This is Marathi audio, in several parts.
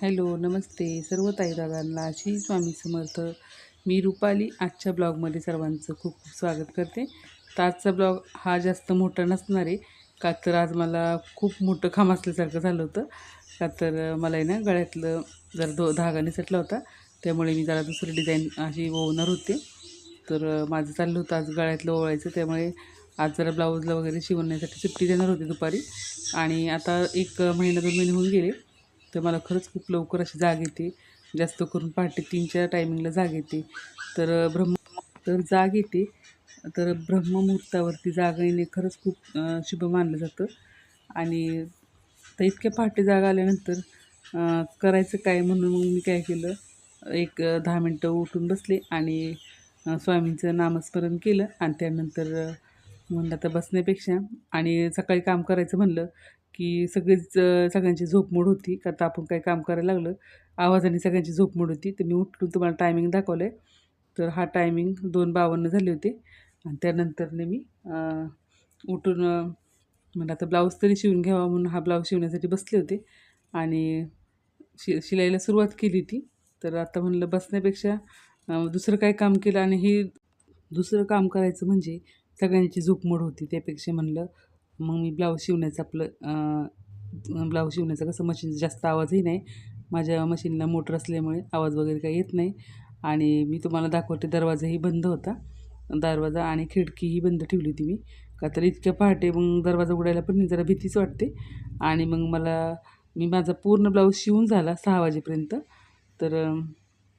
हॅलो नमस्ते. सर्व ताईदादांना श्री स्वामी समर्थ. मी रुपाली आजच्या ब्लॉगमध्ये सर्वांचं खूप खूप स्वागत करते. तर आजचा ब्लॉग हा जास्त मोठा नसणार आहे का तर आज मला खूप मोठं खांब असल्यासारखं झालं होतं. का तर मला आहे ना गळ्यातलं जरा दो धागा निसटला होता. त्यामुळे मी जरा दुसरी डिझाईन अशी ओवणार होते. तर माझं चाललं होतं आज गळ्यातलं ओवायचं त्यामुळे आज जरा ब्लाऊजला वगैरे शिवण्यासाठी सुट्टी देणार होती दुपारी. आणि आता एक महिना दोन महिने होऊन गेले. तर मला खरंच खूप लवकर अशी जाग येते. जास्त करून पहाटे तीनच्या टायमिंगला जाग येते. तर ब्रह्म तर जाग येते. तर ब्रह्ममुहूर्तावरती जाग येणे खरंच खूप शुभ मानलं जातं. आणि तर इतक्या पहाटे जाग आल्यानंतर करायचं काय म्हणून मग मी काय केलं? एक दहा मिनटं उठून बसले आणि स्वामींचं नामस्मरण केलं. आणि त्यानंतर म्हणलं आता बसण्यापेक्षा आणि सकाळी काम करायचं म्हणलं. की सगळीच सगळ्यांची झोपमोड होती का आता आपण काही काम करायला लागलं. आवाजाने सगळ्यांची झोपमोड होती. तर मी उठून तुम्हाला टायमिंग दाखवलं आहे तर हा टायमिंग दोन बावन्न झाले होते. आणि त्यानंतरने मी उठून अं, आता ब्लाऊज तरी शिवून घ्यावा म्हणून हा ब्लाऊज शिवण्यासाठी बसले होते. आणि शि शिलाईला सुरुवात केली होती. तर आता म्हणलं बसण्यापेक्षा दुसरं काही काम केलं? आणि हे दुसरं काम करायचं म्हणजे सगळ्यांची झोपमोड होती. त्यापेक्षा म्हणलं मग मी ब्लाऊज शिवण्याचं आपलं ब्लाऊज शिवण्याचा कसं मशीनचा जास्त आवाजही नाही. माझ्या मशीनला मोटर असल्यामुळे आवाज वगैरे काही येत नाही. आणि मी तुम्हाला दाखवते दरवाजाही बंद होता. दरवाजा आणि खिडकीही बंद ठेवली होती मी. का तर इतक्या पहाटे मग दरवाजा उघडायला पण जरा भीतीच वाटते. आणि मग मला मी माझा पूर्ण ब्लाऊज शिवून झाला सहा वाजेपर्यंत. तर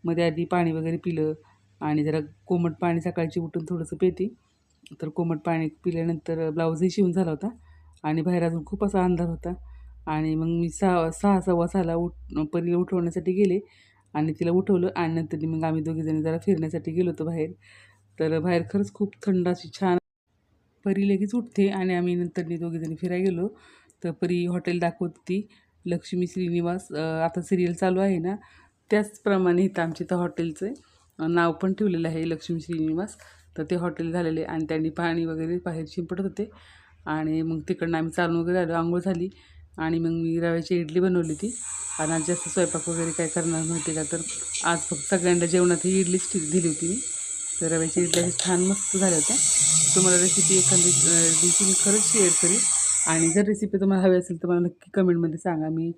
मध्ये आधी पाणी वगैरे पिलं आणि जरा कोमट पाणी सकाळची उठून थोडंसं पेते. तर कोमट पाणी पिल्यानंतर ब्लाऊजही शिवून झाला होता. आणि बाहेर अजून खूप असा अंधार होता. आणि मग मी सहा सहा सव्वा सहाला उठ परीला उठवण्यासाठी गेले. आणि तिला उठवलं आणि नंतर मग आम्ही दोघीजणी जरा फिरण्यासाठी गेलो होतो बाहेर. तर बाहेर खरंच खूप थंड अशी छान परी लगेच उठते आणि आम्ही नंतर दोघीजणी फिरायला गेलो. तर परी हॉटेल दाखवत. होती लक्ष्मी श्रीनिवास आता सिरियल चालू आहे ना त्याचप्रमाणे इथं आमच्या इथं हॉटेलचं नाव पण ठेवलेलं आहे लक्ष्मी श्रीनिवास. तर ते हॉटेल झालेले आणि त्यांनी पाणी वगैरे बाहेर शिंपडत होते. आणि मग तिकडनं आम्ही चालून वगैरे आलो आंघोळ झाली. आणि मग मी रव्याची इडली बनवली ती आणि आज जास्त स्वयंपाक वगैरे काय करणार नव्हते का? तर आज फक्त सगळ्यांना जेवणात ही इडलीच दिली होती मी. तर रव्याची इडल्या छान मस्त झाल्या होत्या. तुम्हाला रेसिपी एखादी दिवशी मी खरंच शेअर करीन. आणि जर रेसिपी तुम्हाला हवी असेल तर मला नक्की कमेंटमध्ये सांगा. मी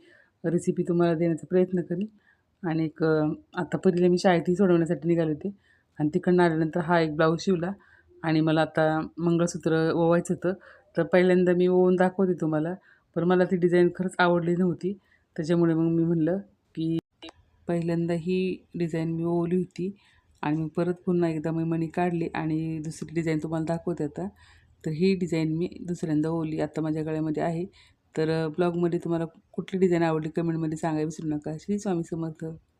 रेसिपी तुम्हाला देण्याचा प्रयत्न करीन. आणि एक आता परीला मी शाळेतही सोडवण्यासाठी निघाले होते. आणि तिकडनं आल्यानंतर हा एक ब्लाऊज शिवला आणि मला आता मंगळसूत्र ओवायचं होतं. तर पहिल्यांदा मी ओवून दाखवते तुम्हाला पण मला ती डिझाईन खरंच आवडली नव्हती. त्याच्यामुळे मग मी म्हणलं की पहिल्यांदा ही डिझाईन मी ओवली होती आणि मग परत पुन्हा एकदा मी मणी काढली आणि दुसरी डिझाईन तुम्हाला दाखवते आता. तर ही डिझाईन मी दुसऱ्यांदा ओवली आता माझ्या गळ्यामध्ये आहे. तर ब्लॉगमध्ये तुम्हाला कुठली डिझाईन आवडली कमेंटमध्ये सांगायला विसरू नका. श्री स्वामी समर्थ.